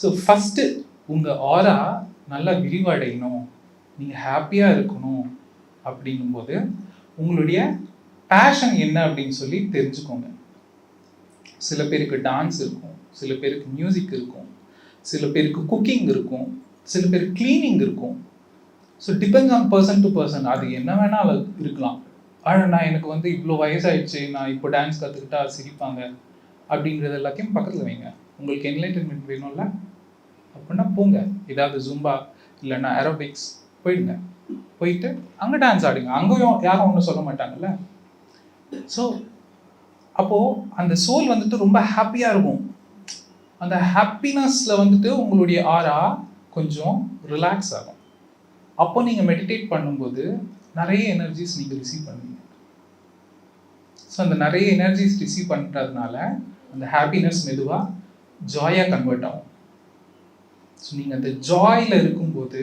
So first உங்கள் ஆரா நல்லா விரிவடையணும். நீங்கள் ஹாப்பியாக இருக்கணும் அப்படிங்கும்போது உங்களுடைய பேஷன் என்ன அப்படின்னு சொல்லி தெரிஞ்சுக்கோங்க. சில பேருக்கு டான்ஸ் இருக்கும் சில பேருக்கு மியூசிக் இருக்கும் சில பேருக்கு குக்கிங் இருக்கும் சில பேருக்கு க்ளீனிங் இருக்கும். So depends on person to person அது என்ன வேணால் இருக்கலாம். ஆனால் நான் எனக்கு வந்து இவ்வளோ வயசாயிடுச்சு நான் இப்போ டான்ஸ் கற்றுக்கிட்டா சிரிப்பாங்க. அப்படின்றது எல்லாத்தையும் பக்கத்தில் வைங்க. உங்களுக்கு என்லைட்டன்மெண்ட் வேணும்ல அப்படின்னா போங்க. ஏதாவது ஜும்பா இல்லைன்னா ஏரோபிக்ஸ் போயிடுங்க. போயிட்டு அங்கே டான்ஸ் ஆடுங்க. அங்கேயும் யாரும் ஒன்றும் சொல்ல மாட்டாங்கல்ல? ஸோ அப்போது அந்த சோல் வந்துட்டு ரொம்ப ஹாப்பியாக இருக்கும். அந்த ஹாப்பினஸில் வந்துட்டு உங்களுடைய ஆரா கொஞ்சம் ரிலாக்ஸ் ஆகும். அப்போ நீங்கள் மெடிடேட் பண்ணும்போது நிறைய எனர்ஜிஸ் நீங்கள் ரிசீவ் பண்ணுவீங்க. ஸோ அந்த நிறைய எனர்ஜிஸ் ரிசீவ் பண்ணுறதுனால அந்த ஹாப்பினஸ் மெதுவாக ஜாயாக கன்வெர்ட் ஆகும். ஸோ நீங்கள் அந்த ஜாயில் இருக்கும்போது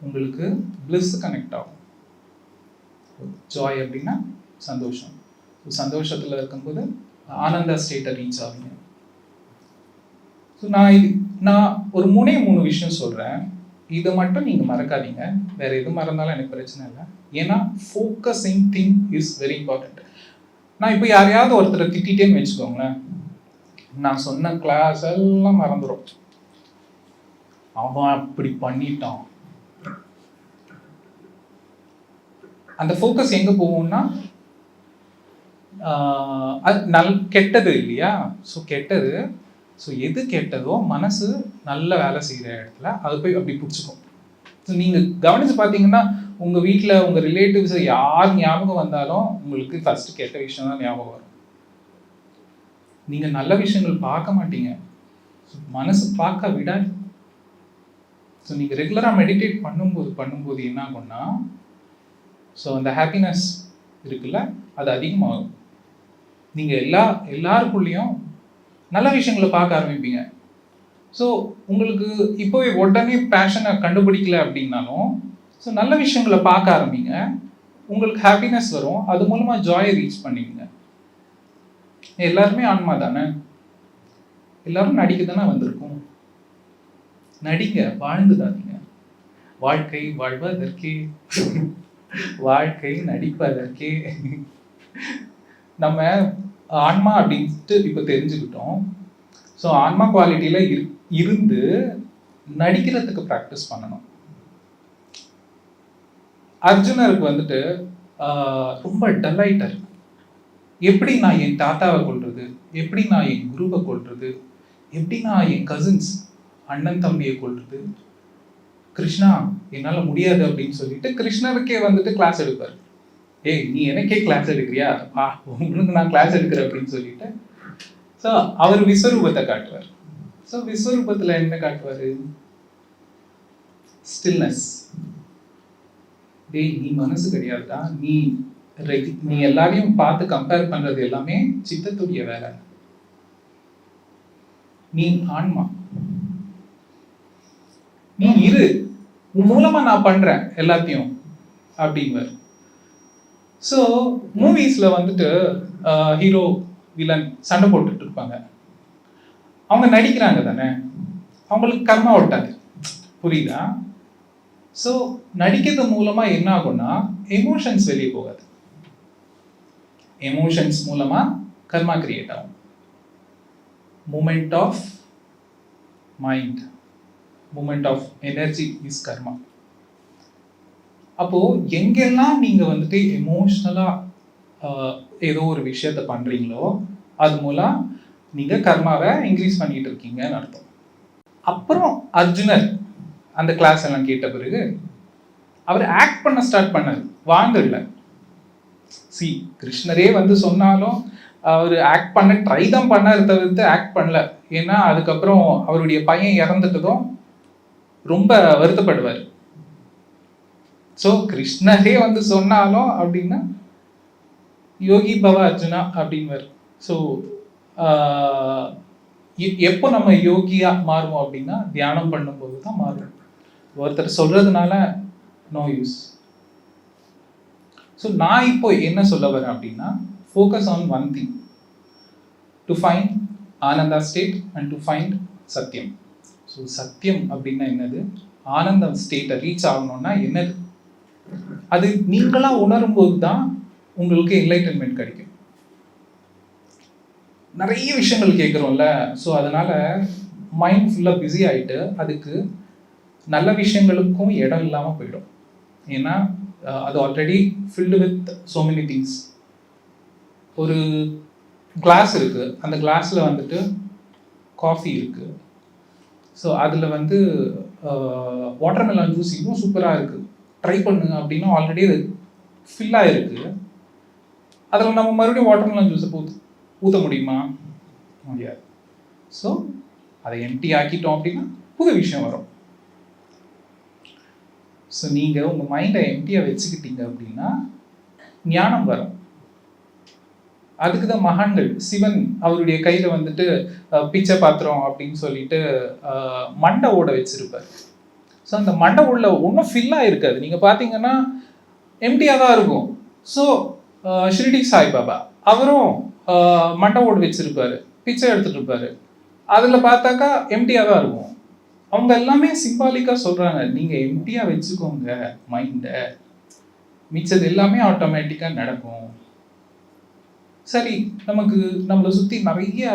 உங்களுக்கு பிளிஸ் கனெக்ட் ஆகும். ஜாய் அப்படின்னா சந்தோஷம். ஸோ சந்தோஷத்தில் இருக்கும்போது ஆனந்த ஸ்டேட்டை ரீச் ஆகுங்க ஸோ நான் இது நான் ஒரு மூணே மூணு விஷயம் சொல்கிறேன் இதை மட்டும் நீங்கள் மறக்காதீங்க. வேறு எது மறந்தாலும் எனக்கு பிரச்சனை இல்லை. ஏன்னா focusing thing is very important நான் இப்போ யாரையாவது ஒருத்தரை திட்டேன்னு வச்சுக்கோங்களேன். நான் சொன்ன கிளாஸ் எல்லாம் மறந்துடும் அவன் அப்படி பண்ணிட்டான். அந்த ஃபோக்கஸ் எங்கே போகும்னா ஆஹ் அது நல் கெட்டது இல்லையா? ஸோ கெட்டது. ஸோ எது கெட்டதோ மனசு நல்ல வேலை செய்கிற இடத்துல அது போய் அப்படி பிடிச்சிக்கும். ஸோ நீங்கள் கவனித்து பார்த்தீங்கன்னா உங்கள் வீட்டில் உங்கள் ரிலேட்டிவ்ஸ் யார் ஞாபகம் வந்தாலும் உங்களுக்கு ஃபஸ்ட்டு கெட்ட விஷயம் தான் ஞாபகம் வரும். நீங்கள் நல்ல விஷயங்கள் பார்க்க மாட்டீங்க. மனசு பார்க்க விடாது. ஸோ நீங்கள் ரெகுலராக மெடிடேட் பண்ணும்போது பண்ணும்போது என்ன ஆகும்னா ஸோ அந்த ஹாப்பினஸ் இருக்குல்ல அது அதிகமாகும். நீங்கள் எல்லா எல்லாருக்குள்ளேயும் நல்ல விஷயங்களை பார்க்க ஆரம்பிப்பீங்க. ஸோ உங்களுக்கு இப்போவே உடனே பேஷனை கண்டுபிடிக்கல அப்படின்னாலும் ஸோ நல்ல விஷயங்களை பார்க்க ஆரம்பிங்க. உங்களுக்கு ஹாப்பினஸ் வரும். அது மூலமாக ஜாயை ரீச் பண்ணுவீங்க எல்லாருமே ஆன்மா தானே? எல்லாரும் நடிக்க தானே வந்திருக்கோம்? நடிங்க வாழ்ந்துடாதீங்க. வாழ்க்கை வாழ்வதற்கே. வாழ்க்கை நடிப்பதற்கே. நம்ம ஆன்மா அப்படின்ட்டு இப்போ தெரிஞ்சுக்கிட்டோம். ஸோ ஆன்மா குவாலிட்டியில் இரு இருந்து நடிக்கிறதுக்கு ப்ராக்டிஸ் பண்ணணும். அர்ஜுனருக்கு வந்துட்டு ரொம்ப ரொம்ப இருக்கும் எப்படி நான் என் தாத்தாவை கொள்வது எப்படி நான் என் குருவை கொள்வது எப்படி நான் என் கசின்ஸ் அண்ணன் தம்பியை கொள்வது கிருஷ்ணா என்னால் முடியாது அப்படின்னு சொல்லிட்டு கிருஷ்ணருக்கே வந்துட்டு கிளாஸ் எடுப்பார். ஏய் நீ எனக்கே கிளாஸ் எடுக்கிறியா? ஆ உங்களுக்கு நான் கிளாஸ் எடுக்கிறேன் அப்படின்னு சொல்லிட்டு. ஸோ அவர் விஸ்வரூபத்தை காட்டுவார். ஸோ விஸ்வரூபத்தில் என்ன காட்டுவார்? ஸ்டில்னஸ் டேய் நீ மனசு கிடையாதுடா. நீ நீ எல்லாரையும் பார்த்து கம்பேர் பண்றது எல்லாமே சித்தத்துடைய வேலை. நீ ஆன்மா. நீ இரு. உன் மூலமா நான் பண்றேன் எல்லாத்தையும் அப்படிங்குவார். ஸோ மூவிஸில் வந்துட்டு ஹீரோ வில்லன் சண்டை போட்டுட்டு இருப்பாங்க. அவங்க நடிக்கிறாங்க தானே? அவங்களுக்கு கர்மா ஒட்டாது புரியுதா? ஸோ நடிக்கிறது மூலமாக என்ன ஆகும்னா எமோஷன்ஸ் வெளியே போகாது. எமோஷன்ஸ் மூலமாக கர்மா கிரியேட் ஆகும். Moment of mind moment of energy is karma அப்போ எங்கெல்லாம் நீங்க வந்துட்டு எமோஷ்னலாக ஏதோ ஒரு விஷயத்தை பண்றீங்களோ அது மூலம் நீங்க கர்மாவை இன்க்ரீஸ் பண்ணிட்டு இருக்கீங்கன்னு அர்த்தம். அப்புறம் அர்ஜுனர் அந்த கிளாஸ் எல்லாம் கேட்ட பிறகு அவர் ஆக்ட் பண்ண ஸ்டார்ட் பண்ணார். வாங்கல. சி கிருஷ்ணரே வந்து சொன்னாலும் அவர் ஆக்ட் பண்ண ட்ரை தான் பண்ணார் தவிர்த்து ஆக்ட் பண்ணல. ஏன்னா அதுக்கப்புறம் அவருடைய பையன் இறந்துட்டதும் ரொம்ப வருத்தப்படுவார். ஸோ கிருஷ்ணரே வந்து சொன்னாலும் அப்படின்னா யோகி பவ அர்ஜுனா அப்படின்வார் ஸோ எப்போ நம்ம யோகியாக மாறுவோம் அப்படின்னா தியானம் பண்ணும்போது தான் மாறும் ஒருத்தர் சொல்றதுனால நோ யூஸ் ஸோ நான் இப்போ என்ன சொல்ல வரேன் அப்படின்னா focus on one thing to find Ananda state and to find சத்தியம் ஸோ சத்தியம் அப்படின்னா என்னது? ஆனந்தம் ஸ்டேட்டை ரீச் ஆகணும்னா என்னது? அது நீங்களாக உணரும்போது தான் உங்களுக்கு என்லைட்டன்மெண்ட் கிடைக்கும். நிறைய விஷயங்கள் கேட்குறோம்ல. ஸோ அதனால் மைண்ட் ஃபுல்லாக பிஸி ஆகிட்டு அதுக்கு நல்ல விஷயங்களுக்கும் இடம் இல்லாமல் போயிடும். ஏன்னா அது already filled with so many things ஒரு கிளாஸ் இருக்குது அந்த கிளாஸில் வந்துட்டு காஃபி இருக்குது ஸோ அதில் வந்து வாட்டர்மெலன் ஜூஸ் இன்னும் சூப்பராக இருக்குது ட்ரை பண்ணுங்க அப்படின்னா ஆல்ரெடி அது ஃபில்லாக இருக்குது அதில் நம்ம மறுபடியும் வாட்டர்மெலன் ஜூஸை ஊற்ற ஊற்ற முடியுமா? முடியாது. ஸோ அதை எம்டி ஆக்கிட்டோம் அப்படின்னா புது விஷயம் வரும். ஸோ நீங்கள் உங்கள் மைண்டை எம்டியாக வச்சுக்கிட்டீங்க அப்படின்னா ஞானம் வரும். அதுக்கு தான் மகான்கள் சிவன் அவருடைய கையில் வந்துட்டு பிச்சை பாத்திரம் அப்படின்னு சொல்லிட்டு மண்டை ஓட வச்சிருப்பார். ஸோ அந்த மண்டை உள்ள ஒன்றும் ஃபில்லாக இருக்காது. நீங்கள் பார்த்தீங்கன்னா எம்டியாக தான் இருக்கும். ஸோ ஷிரிடி சாய்பாபா அவரும் மண்டை ஓட வச்சிருப்பாரு. பிச்சை எடுத்துட்டு இருப்பாரு. அதில் பார்த்தாக்கா எம்டியாக தான் இருக்கும். அவங்க எல்லாமே சிம்பாலிக்காக சொல்கிறாங்க நீங்கள் எம்டியாக வச்சுக்கோங்க மைண்டை மிச்சது எல்லாமே ஆட்டோமேட்டிக்காக நடக்கும். சரி நமக்கு நம்மளை சுற்றி நிறைய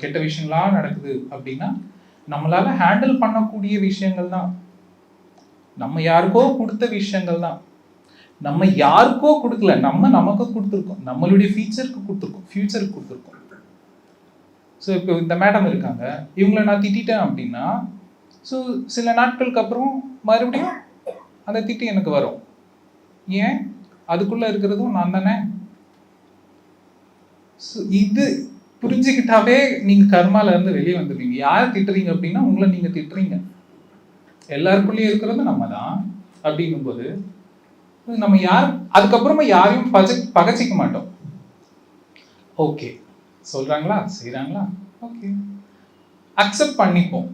கெட்ட விஷயங்களாக நடக்குது அப்படின்னா நம்மளால ஹேண்டில் பண்ணக்கூடிய விஷயங்கள் தான். நம்ம யாருக்கோ கொடுத்த விஷயங்கள் தான். நம்ம யாருக்கோ கொடுக்கல நம்ம நமக்கு கொடுத்துருக்கோம். நம்மளுடைய ஃபியூச்சருக்கு கொடுத்துருக்கோம். ஃபியூச்சருக்கு கொடுத்துருக்கோம். ஸோ இப்போ இந்த மேடம் இருக்காங்க. இவங்கள நான் திட்டேன் அப்படின்னா ஸோ சில நாட்களுக்கு அப்புறம் மறுபடியும் அந்த திட்டு எனக்கு வரும். ஏன்? அதுக்குள்ளே இருக்கிறதும் நான் தானே. ஸோ இது புரிஞ்சுக்கிட்டாவே நீங்கள் கர்மாலேருந்து வெளியே வந்துடுவீங்க யார் திட்டுறீங்க அப்படின்னா உங்களை நீங்கள் திட்டுறீங்க. எல்லாருக்குள்ளேயும் இருக்கிறது நம்ம தான் அப்படிங்கும்போது நம்ம யார் அதுக்கப்புறமா யாரையும் பஜ பகச்சிக்க மாட்டோம். ஓகே சொல்கிறாங்களா செய்கிறாங்களா ஓகே அக்செப்ட் பண்ணிப்போம்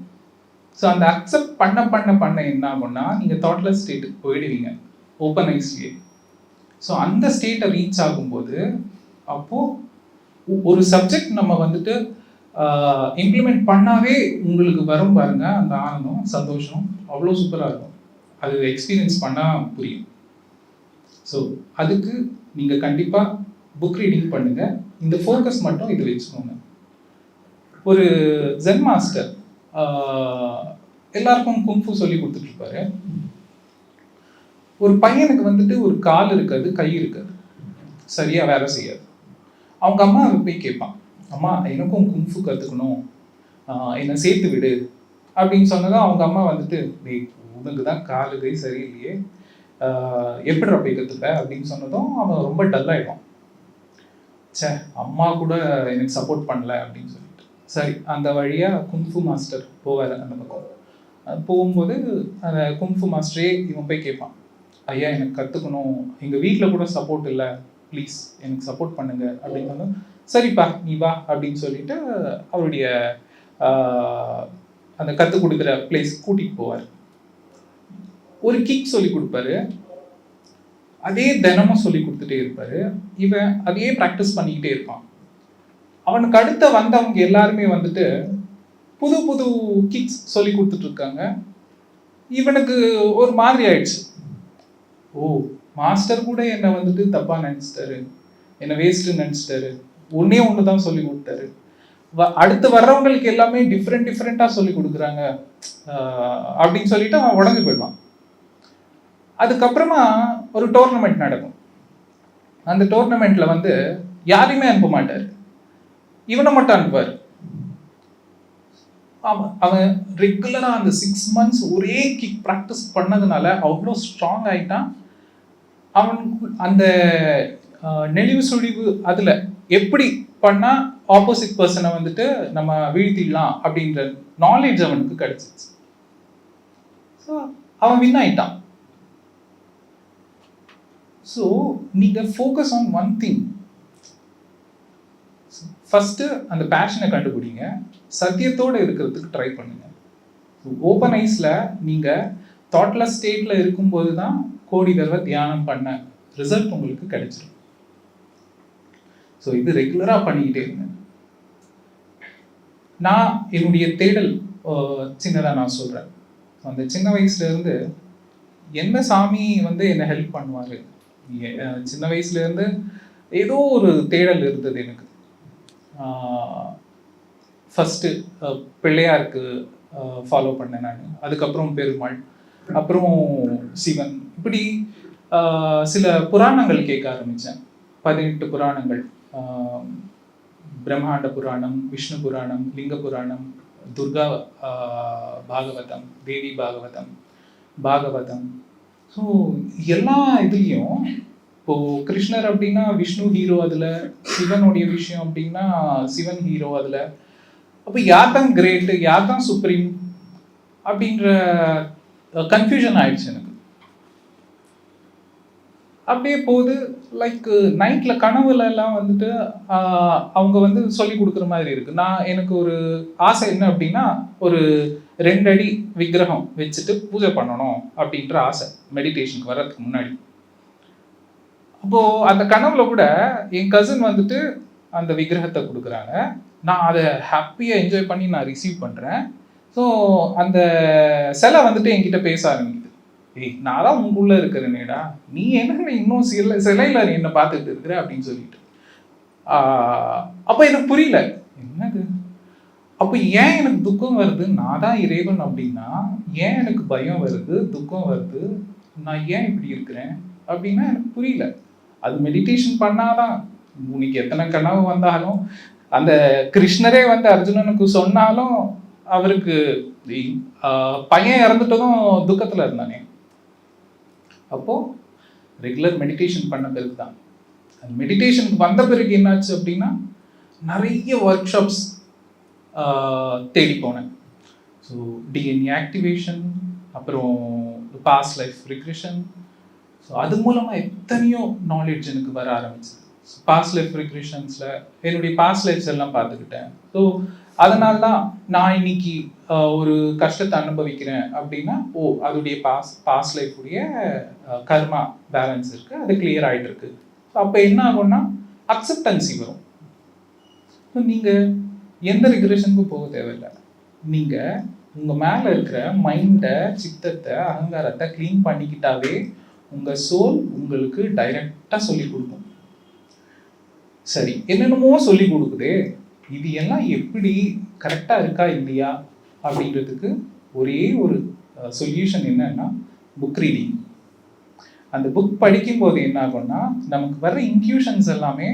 ஸோ அந்த அக்செப்ட் பண்ண பண்ண பண்ண என்ன ஆகும்னா நீங்கள் தாட்லெஸ் ஸ்டேட்டுக்கு போயிடுவீங்க. ஓப்பன் ஐஸ்லேயே ஸோ அந்த ஸ்டேட்டை ரீச் ஆகும்போது அப்போது ஒரு சப்ஜெக்ட் நம்ம வந்துட்டு இம்ப்ளிமெண்ட் பண்ணாவே உங்களுக்கு வரும் பாருங்க. அந்த ஆனந்தம் சந்தோஷம் அவ்வளோ சூப்பராக இருக்கும். அது எக்ஸ்பீரியன்ஸ் பண்ணால் புரியும். ஸோ அதுக்கு நீங்கள் கண்டிப்பாக புக் ரீடிங் பண்ணுங்கள் இந்த ஃபோக்கஸ் மட்டும் இது வச்சுக்கோங்க. ஒரு ஜென் மாஸ்டர் எல்லாருக்கும் குங்ஃபு சொல்லி கொடுத்துட்ருப்பாரு. ஒரு பையனுக்கு வந்துட்டு ஒரு கால் இருக்காது கை இருக்காது. சரியாக வேலை செய்யாது. அவங்க அம்மா போய் கேட்பான் அம்மா எனக்கும் குங்ஃபு கற்றுக்கணும் என்னை சேர்த்து விடு. அப்படின்னு சொன்னதும் அவங்க அம்மா வந்துட்டு டேய் உனக்கு தான் காலு கை சரியில்லையே. எப்படி போய் கற்றுப்ப அப்படின்னு சொன்னதும் அவன் ரொம்ப டல்லாயிடுவான் ச்சே அம்மா கூட எனக்கு சப்போர்ட் பண்ணல அப்படின்னு சொல்லிட்டு. சரி அந்த வழியாக கும்ஃபு மாஸ்டர் போவார் அந்த பக்கம். போகும்போது அந்த கும்ஃபு மாஸ்டரே இவன் போய் கேட்பான். ஐயா எனக்கு கற்றுக்கணும் எங்கள் வீட்டில் கூட சப்போர்ட் இல்லை. ப்ளீஸ் எனக்கு சப்போர்ட் பண்ணுங்க. அப்படின்னு சரிப்பா நீ வா. அப்படின்னு சொல்லிட்டு அவருடைய அந்த கற்றுக் கொடுக்குற பிளேஸ் கூட்டிகிட்டு போவார். ஒரு கிக் சொல்லி கொடுப்பாரு. அதே தினமும் சொல்லி கொடுத்துட்டே இருப்பாரு. இவன் அதையே ப்ராக்டிஸ் பண்ணிக்கிட்டே இருப்பான். அவனுக்கு அடுத்த வந்தவங்க எல்லாருமே வந்துட்டு புது புது கிக்ஸ் சொல்லி கொடுத்துட்டு இருக்காங்க. இவனுக்கு ஒரு மாதிரி ஆயிடுச்சு. ஓ மாஸ்டர் கூட என்னை வந்துட்டு தப்பா நினைச்சிட்டாரு. என்னை வேஸ்ட்டு நினச்சிட்டாரு. ஒன்னே ஒன்று தான் சொல்லி கொடுத்தாரு. வ- அடுத்து வர்றவங்களுக்கு எல்லாமே டிஃப்ரெண்ட் டிஃப்ரெண்ட்டாக சொல்லி கொடுக்குறாங்க. அப்படின்னு சொல்லிட்டு அவன் உடஞ்சு போயிடுவான். அதுக்கப்புறமா ஒரு டோர்னமெண்ட் நடக்கும். அந்த டோர்னமெண்ட்ல வந்து யாரையுமே அனுப்ப மாட்டார். இவனை மட்டும் அனுப்புவார். அவன் அவன் ரெகுலராக அந்த சிக்ஸ் மந்த்ஸ் ஒரே கிக் ப்ராக்டிஸ் பண்ணதுனால அவ்வளோ ஸ்ட்ராங் ஆகிட்டான் அவனுக்கு அந்த நெளிவு சுழிவு அதில் எப்படி பண்ணால் ஆப்போசிட் பர்சனை வந்துட்டு நம்ம வீழ்த்திடலாம் அப்படின்ற நாலேஜ் அவனுக்கு கிடச்சிச்சு. ஸோ அவன் வின் ஆயிட்டான். ஸோ நீங்கள் focus on one thing first அந்த பேஷனை கண்டுபிடிங்க. சத்தியத்தோடு இருக்கிறதுக்கு ட்ரை பண்ணுங்க. ஓப்பன் ஐஸில் நீங்கள் தாட்லெஸ் ஸ்டேட்டில் இருக்கும்போது தான் கோடி தடவை தியானம் பண்ண ரிசல்ட் உங்களுக்கு கிடைச்சிரும். ஸோ இது ரெகுலராக பண்ணிக்கிட்டே இருந்தேன் நான் என்னுடைய தேடல் சின்னதாக நான் சொல்கிறேன் அந்த சின்ன வயசுலேருந்து என்ன சாமி வந்து என்னை ஹெல்ப் பண்ணுவார்? சின்ன வயசுலேருந்து ஏதோ ஒரு தேடல் இருந்தது எனக்கு. ஃபஸ்ட்டு பிள்ளையாருக்கு ஃபாலோ பண்ணேன் நான். அதுக்கப்புறம் பெருமாள் அப்புறம் சிவன். இப்படி சில புராணங்கள் கேட்க ஆரம்பித்தேன் பதினெட்டு புராணங்கள். ஆஹ், பிரம்மாண்ட புராணம் விஷ்ணு புராணம் லிங்க புராணம் துர்கா ஆஹ், பாகவதம் தேவி பாகவதம் பாகவதம் ஸோ எல்லா இதுலேயும் இப்போ கிருஷ்ணர் அப்படின்னா விஷ்ணு ஹீரோ அதில் சிவனுடைய விஷயம் அப்படின்னா சிவன் ஹீரோ அதில். அப்போ யார் தான் கிரேட்டு யார் தான் சுப்ரீம் அப்படின்ற கன்ஃபியூஷன் ஆயிடுச்சு எனக்கு. அப்படியே போகுது லைக் நைட்டில் கனவுல எல்லாம் வந்துட்டு அவங்க வந்து சொல்லி கொடுக்குற மாதிரி இருக்கு. நான் எனக்கு ஒரு ஆசை என்ன அப்படின்னா ஒரு ரெண்டடி விக்கிரகம் வச்சுட்டு பூஜை பண்ணணும் அப்படின்ற ஆசை. மெடிடேஷனுக்கு வர்றதுக்கு முன்னாடி. அப்போது அந்த கனவுல கூட என் கசின் வந்துட்டு அந்த விக்கிரகத்தை கொடுக்குறாங்க. நான் அதை ஹாப்பியாக என்ஜாய் பண்ணி நான் ரிசீவ் பண்ணுறேன் ஸோ அந்த சிலை வந்துட்டு என்கிட்ட பேச ஆரம்பிக்குது. ஏய் நான் தான் உங்களுக்குள்ள இருக்கிறேனேடா. நீ என்ன இன்னும் சில சிலையில என்னை பார்த்துட்டு இருக்கிற? அப்படின்னு சொல்லிட்டு. அப்போ எனக்கு புரியல. என்னது? அப்போ ஏன் எனக்கு துக்கம் வருது? நான் தான் இறைவன் அப்படின்னா ஏன் எனக்கு பயம் வருது? துக்கம் வருது. நான் ஏன் இப்படி இருக்கிறேன்? அப்படின்னா எனக்கு புரியல. அது மெடிடேஷன் பண்ணாதான். உனக்கு எத்தனை கனவு வந்தாலும் அந்த கிருஷ்ணரே வந்து அர்ஜுனனுக்கு சொன்னாலும் அவருக்கு பையன் இறந்துட்டதும் துக்கத்தில் இருந்தானே. அப்போ ரெகுலர் மெடிடேஷன் பண்ண பிறகு தான் அந்த மெடிடேஷனுக்கு வந்த பிறகு என்னாச்சு அப்படின்னா நிறைய ஒர்க் ஷாப்ஸ் தேடி போனேன். ஸோ டிஎன்ஏ ஆக்டிவேஷன் அப்புறம் பாஸ்ட் லைஃப் ரிக்ரெஷன் ஸோ அது மூலமாக எத்தனையோ நாலேஜ் எனக்கு வர ஆரம்பிச்சு. பாஸ்ட் லைஃப் ரிக்ரெஷன்ஸில் என்னுடைய பாஸ்ட் லைஃப்ஸ் எல்லாம் பார்த்துக்கிட்டேன். ஸோ அதனால தான் நான் இன்னைக்கு ஒரு கஷ்டத்தை அனுபவிக்கிறேன் அப்படின்னா ஓ அதோடைய பாஸ் பாஸ்ட் லைஃபுடைய கர்மா பேலன்ஸ் இருக்குது அது கிளியர் ஆகிட்டு இருக்கு. ஸோ அப்போ என்ன ஆகும்னா அக்செப்டன்சி வரும். ஸோ நீங்கள் எந்த ரிக்ரெஷனுக்கும் போக தேவையில்லை. நீங்கள் உங்கள் மேலே இருக்கிற மைண்டை சித்தத்தை அகங்காரத்தை க்ளீன் பண்ணிக்கிட்டாவே உங்கள் சோல் உங்களுக்கு டைரக்டாக சொல்லி கொடுக்கும். சரி என்னென்னமோ சொல்லி கொடுக்குதே. இது எல்லாம் எப்படி கரெக்டாக இருக்கா இல்லையா அப்படின்றதுக்கு ஒரே ஒரு சொல்யூஷன் என்னன்னா புக் ரீடிங் அந்த புக் படிக்கும்போது என்ன ஆகும்னா நமக்கு வர்ற இன்க்யூஷன்ஸ் எல்லாமே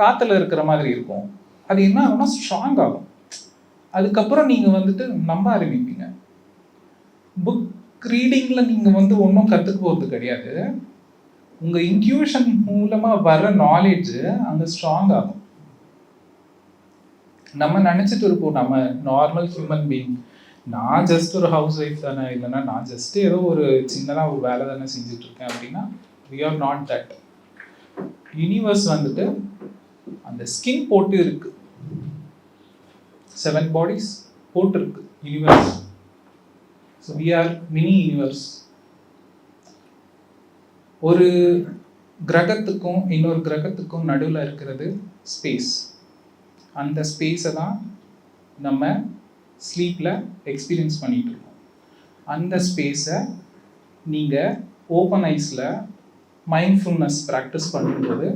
காற்றுல இருக்கிற மாதிரி இருக்கும். அது என்ன ஆகும்னா ஸ்ட்ராங் ஆகும். அதுக்கப்புறம் நீங்கள் வந்துட்டு நம்ப ஆரம்பிப்பீங்க. புக் ரீடிங்கில் நீங்கள் வந்து ஒன்றும் கற்றுக்க போகிறது கிடையாது. உங்கள் இன்க்யூஷன் மூலமாக வர நாலேஜு அங்கே ஸ்ட்ராங் ஆகும். நம்ம நினச்சிட்டு இருப்போம் நம்ம நார்மல் ஹியூமன் பீயிங் நான் ஜஸ்ட் ஒரு ஹவுஸ் ஒய்ஃப் தானே இல்லைன்னா நான் ஜஸ்ட் ஏதோ ஒரு சின்னதாக ஒரு வேலை தானே செஞ்சுட்டு இருக்கேன் அப்படின்னா we are not that universe வந்துட்டு அந்த ஸ்கின் போட்டு இருக்குது செவன் பாடிஸ் போட்டிருக்கு universe so we are mini universe ஒரு கிரகத்துக்கும் இன்னொரு கிரகத்துக்கும் நடுவில் இருக்கிறது ஸ்பேஸ் அந்த ஸ்பேஸை தான் நம்ம ஸ்லீப்பில் எக்ஸ்பீரியன்ஸ் பண்ணிட்டு இருக்கோம். அந்த ஸ்பேஸை நீங்கள் ஓப்பன் ஐஸில் மைண்ட்ஃபுல்னஸ் ப்ராக்டிஸ் பண்ணும்போது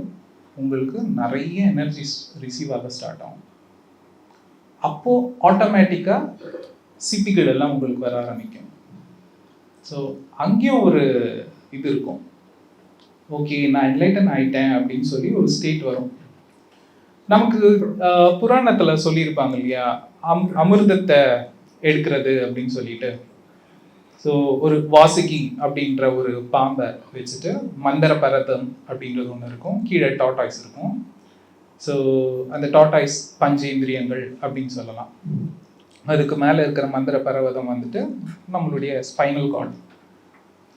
உங்களுக்கு நிறைய எனர்ஜிஸ் ரிசீவ் ஆக ஸ்டார்ட் ஆகும். அப்போது ஆட்டோமேட்டிக்காக சிப்பிகள் எல்லாம் உங்களுக்கு வர ஆரம்பிக்கும். ஸோ அங்கேயும் ஒரு இது இருக்கும். ஓகே நான் என்லைட்டன் ஆயிட்டேன் அப்படின்னு சொல்லி ஒரு ஸ்டேட் வரும். நமக்கு புராணத்தில் சொல்லியிருப்பாங்க இல்லையா? அம் அமிர்தத்தை எடுக்கிறது அப்படின்னு சொல்லிட்டு. ஸோ ஒரு வாசுகி அப்படின்ற ஒரு பாம்பை வச்சுட்டு மந்திர பரதம் அப்படின்றது ஒன்று இருக்கும். கீழே டாட்டாய்ஸ் இருக்கும். ஸோ அந்த டாட்டாய்ஸ் பஞ்சேந்திரியங்கள் அப்படின்னு சொல்லலாம். அதுக்கு மேலே இருக்கிற மந்திர பர்வதம் வந்துட்டு நம்மளுடைய ஸ்பைனல் கார்டு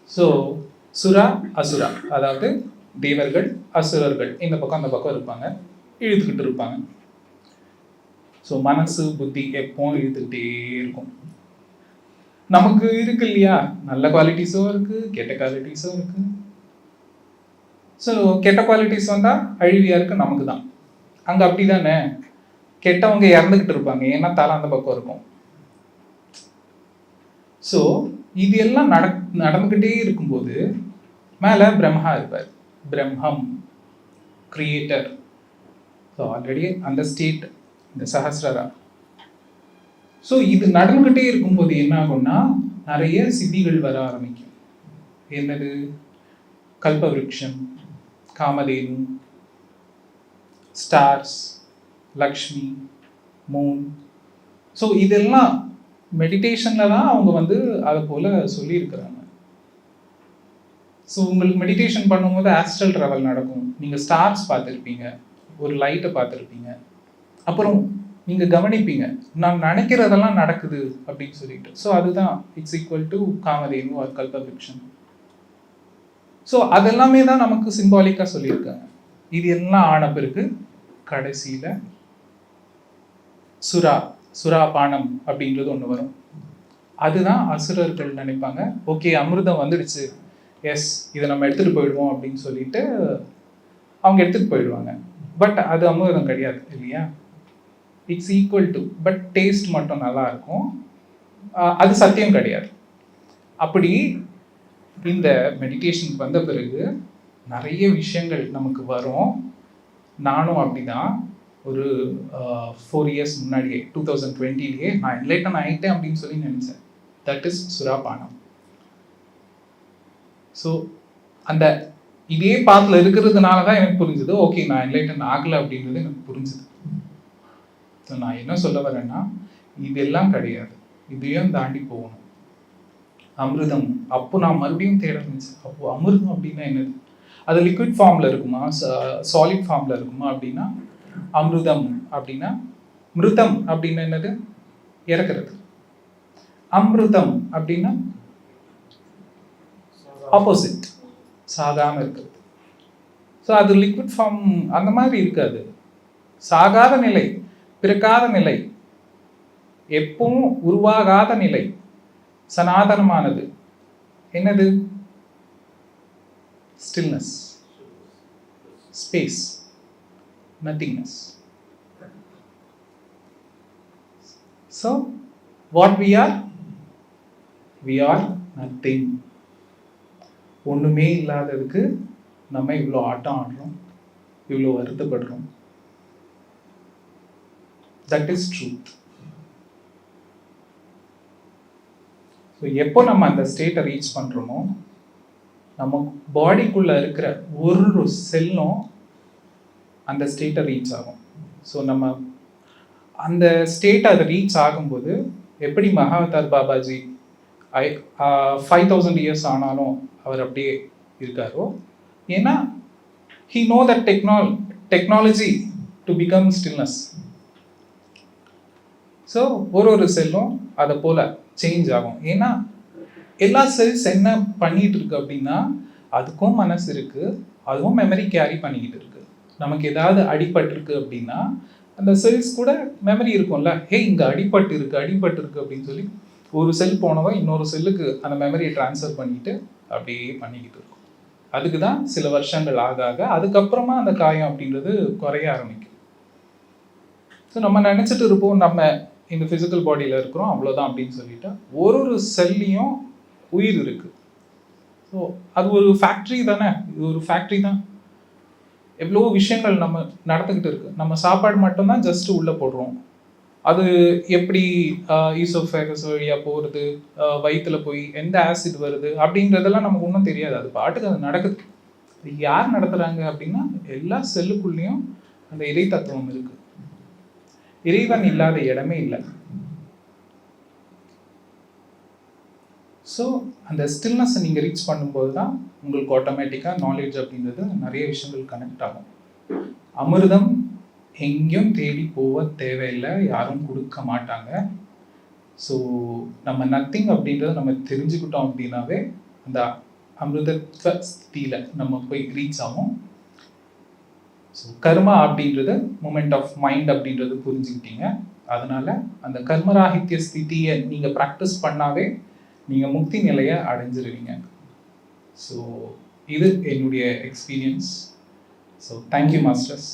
ஸோ சுரா அசுரா. அதாவது தேவர்கள் அசுரர்கள். இந்த பக்கம் அந்த பக்கம் இருப்பாங்க. இழுத்துக்கிட்டு இருப்பாங்க. ஸோ மனசு புத்தி எப்பவும் இழுத்துக்கிட்டே இருக்கும். நமக்கு இருக்கு இல்லையா? நல்ல குவாலிட்டிஸும் இருக்கு கெட்ட குவாலிட்டிஸும் இருக்கு. ஸோ கெட்ட குவாலிட்டிஸ் வந்தால் அழிவியா இருக்கு? நமக்கு தான். அங்கே அப்படி தானே கெட்டவங்க இறந்துக்கிட்டு இருப்பாங்க. ஏன்னா தலை அந்த பக்கம் இருக்கும். ஸோ இது எல்லாம் நட நடந்துக்கிட்டே இருக்கும்போது மேலே பிரம்மா இருப்பார். பிரம்மம் கிரியேட்டர் ஸோ ஆல்ரெடி அந்த ஸ்டேட் இந்த சஹசிரரா ஸோ இது நடந்துக்கிட்டே இருக்கும்போது என்ன ஆகும்னா நிறைய சித்திகள் வர ஆரம்பிக்கும். என்னது? கல்பவருஷம் Kamadhenu stars Lakshmi moon so இதெல்லாம் மெடிடேஷனில் தான் அவங்க வந்து அதை போல் சொல்லியிருக்கிறாங்க. ஸோ உங்களுக்கு மெடிடேஷன் பண்ணும்போது ஆஸ்ட்ரல் ட்ராவல் நடக்கும். நீங்கள் ஸ்டார்ஸ் பார்த்துருப்பீங்க. ஒரு லைட்டை பார்த்துருப்பீங்க. அப்புறம் நீங்கள் கவனிப்பீங்க. நான் நினைக்கிறதெல்லாம் நடக்குது அப்படின்னு சொல்லிட்டு. ஸோ அதுதான் it's equal to Kamadhenu or கல்பபிக்ஷன் so அதெல்லாமே தான் நமக்கு சிம்பாலிக்காக சொல்லியிருக்காங்க. இது எல்லாம் ஆன பிறகு கடைசியில் சுறா சுறாபானம் அப்படின்றது ஒன்று வரும். அதுதான் அசுரர்கள் நினைப்பாங்க. ஓகே அமிர்தம் வந்துடுச்சு. எஸ் இதை நம்ம எடுத்துகிட்டு போயிடுவோம் அப்படின்னு சொல்லிட்டு அவங்க எடுத்துகிட்டு போயிடுவாங்க. பட் அது அமிர்தம் கிடையாது இல்லையா? It's equal to but taste மட்டும் நல்லா இருக்கும். அது சத்தியம் கிடையாது. அப்படி இந்த மெடிடேஷனுக்கு வந்த பிறகு நிறைய விஷயங்கள் நமக்கு வரும். நானும் அப்படிதான். ஒரு ஃபோர் இயர்ஸ் முன்னாடியே டூ தௌசண்ட் டுவெண்ட்டிலேயே நான் என்லைட்டன் ஆகிட்டேன் அப்படின்னு சொல்லி நினச்சேன். தட் இஸ் சுறாபானம் ஸோ அந்த இதே பாத்தில் இருக்கிறதுனால தான் எனக்கு புரிஞ்சுது ஓகே நான் என்லைட்டன் ஆகலை அப்படின்றது எனக்கு புரிஞ்சுது. ஸோ நான் என்ன சொல்ல வரேன்னா இதெல்லாம் கிடையாது. இதையும் தாண்டி போகணும். அமிர்தம் அப்போ நான் மறுபடியும் தேட இருந்துச்சு அப்போ அமிர்தம் அப்படின்னா என்னது? அது லிக்விட் ஃபார்மில் இருக்குமா? சாலிட் ஃபார்மில் இருக்குமா அப்படின்னா அமிர்தம் அப்படின்னா மிருதம் அப்படின்னா என்னது? இறக்குறது. அமிர்தம் அப்படின்னா ஆப்போசிட் சாகாமல் இருக்கிறது. ஸோ அது லிக்விட் ஃபார்ம் அந்த மாதிரி இருக்காது. சாகாத நிலை பிறக்காத நிலை எப்பவும் உருவாகாத நிலை சனாதனமானது. என்னது? Stillness space nothingness so what we are we are nothing ஒன்றுமே இல்லாததுக்கு நம்ம இவ்வளோ ஆட்டம் ஆடுறோம். இவ்வளோ வருத்தப்படுறோம். தட் இஸ் ட்ரூத் ஸோ எப்போ நம்ம அந்த ஸ்டேட்டை ரீச் பண்ணுறோமோ நம்ம பாடிக்குள்ளே இருக்கிற ஒரு செல்லும் அந்த ஸ்டேட்டை ரீச் ஆகும். ஸோ நம்ம அந்த ஸ்டேட் அது ரீச் ஆகும்போது எப்படி Mahavatar Babaji I five thousand years ஆனாலும் அவர் அப்படியே இருக்காரோ? ஏன்னா he know that technol technology to become stillness so ஒரு ஒரு செல்லும் அதை போல் சேஞ்ச் ஆகும். ஏன்னா எல்லா செல்ஸ் என்ன பண்ணிட்டு இருக்கு அப்படின்னா அதுக்கும் மனசு இருக்கு அதுவும் மெமரி கேரி பண்ணிக்கிட்டு இருக்கு. நமக்கு ஏதாவது அடிபட்டிருக்கு அப்படின்னா அந்த செல்ஸ் கூட மெமரி இருக்கும்ல. ஹே இங்கே அடிபட்டு இருக்கு அடிபட்டு இருக்கு அப்படின்னு சொல்லி ஒரு செல் போனவா இன்னொரு செல்லுக்கு அந்த மெமரியை ட்ரான்ஸ்ஃபர் பண்ணிட்டு அப்படியே பண்ணிக்கிட்டு இருக்கும். அதுக்கு தான் சில வருஷங்கள் ஆக ஆக அதுக்கப்புறமா அந்த காயம் அப்படின்றது குறைய ஆரம்பிக்கும். ஸோ நம்ம நினச்சிட்டு இருப்போம் நம்ம இந்த ஃபிசிக்கல் பாடியில் இருக்கிறோம் அவ்வளோதான் அப்படின்னு சொல்லிட்டு ஒரு ஒரு செல்லையும் உயிர் இருக்கு ஸோ அது ஒரு ஃபேக்ட்ரி தானே? இது ஒரு ஃபேக்ட்ரி தான். எவ்வளோ விஷயங்கள் நம்ம நடந்துக்கிட்டு இருக்கு. நம்ம சாப்பாடு மட்டும்தான் ஜஸ்ட் உள்ளே போடுறோம். அது எப்படி ஈசோஃபேகஸ் வழியாக போகிறது வயிற்றுல போய் எந்த ஆசிட் வருது அப்படின்றதெல்லாம் நமக்கு ஒன்றும் தெரியாது. அது பாட்டுக்கு அது நடக்குது. அது யார் நடத்துகிறாங்க அப்படின்னா எல்லா செல்லுக்குள்ளேயும் அந்த இறை தத்துவம் இருக்குது இறைவன் இல்லாத இடமே இல்லை. ஸோ அந்த ஸ்டில்னஸை நீங்கள் ரீச் பண்ணும்போது தான் உங்களுக்கு ஆட்டோமேட்டிக்காக நாலேஜ் அப்படின்றது நிறைய விஷயங்கள் கனெக்ட் ஆகும். அமிர்தம் எங்கேயும் தேடி போக தேவையில்லை யாரும் கொடுக்க மாட்டாங்க. ஸோ நம்ம நத்திங் அப்படின்றத நம்ம தெரிஞ்சுக்கிட்டோம் அப்படின்னாவே அந்த அமிர்தத்வ ஸ்தியில் நம்ம போய் ரீச் ஆகும். ஸோ கர்மா அப்படின்றது மூமெண்ட் ஆஃப் மைண்ட் அப்படின்றது புரிஞ்சுக்கிட்டீங்க. அதனால அந்த கர்மராகித்ய ஸ்திதியை நீங்கள் ப்ராக்டிஸ் பண்ணாவே நீங்கள் முக்தி நிலையை அடைஞ்சிருவீங்க. ஸோ இது என்னுடைய எக்ஸ்பீரியன்ஸ் ஸோ தேங்க்யூ மாஸ்டர்ஸ்